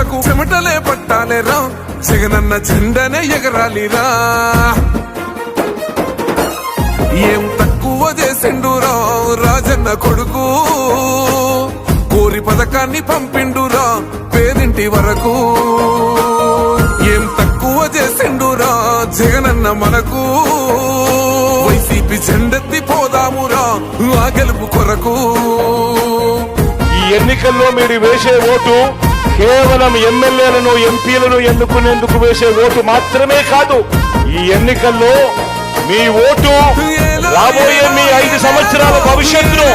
కొడుకులకు చెమటలే పట్టాలేరా జగనన్న జెండనే ఎగరాలిరా. ఏం తక్కువ చేసిండురా రాజన్న కొడుకు. కోరి పథకాన్ని పంపిండురా పేదింటి వరకు. ఏం తక్కువ చేసిండురా జగనన్న మనకు. వైసీపీ జెండెత్తి పోదామురా ఆ గెలుపు కొరకు. ఎన్నికల్లో మీరు వేసే ఓటు కేవలం ఎమ్మెల్యేలను ఎంపీలను ఎన్నుకునేందుకు వేసే ఓటు మాత్రమే కాదు ఈ ఎన్నికల్లో మీ ఓటు రాబోయే మీ ఐదు సంవత్సరాల భవిష్యత్తును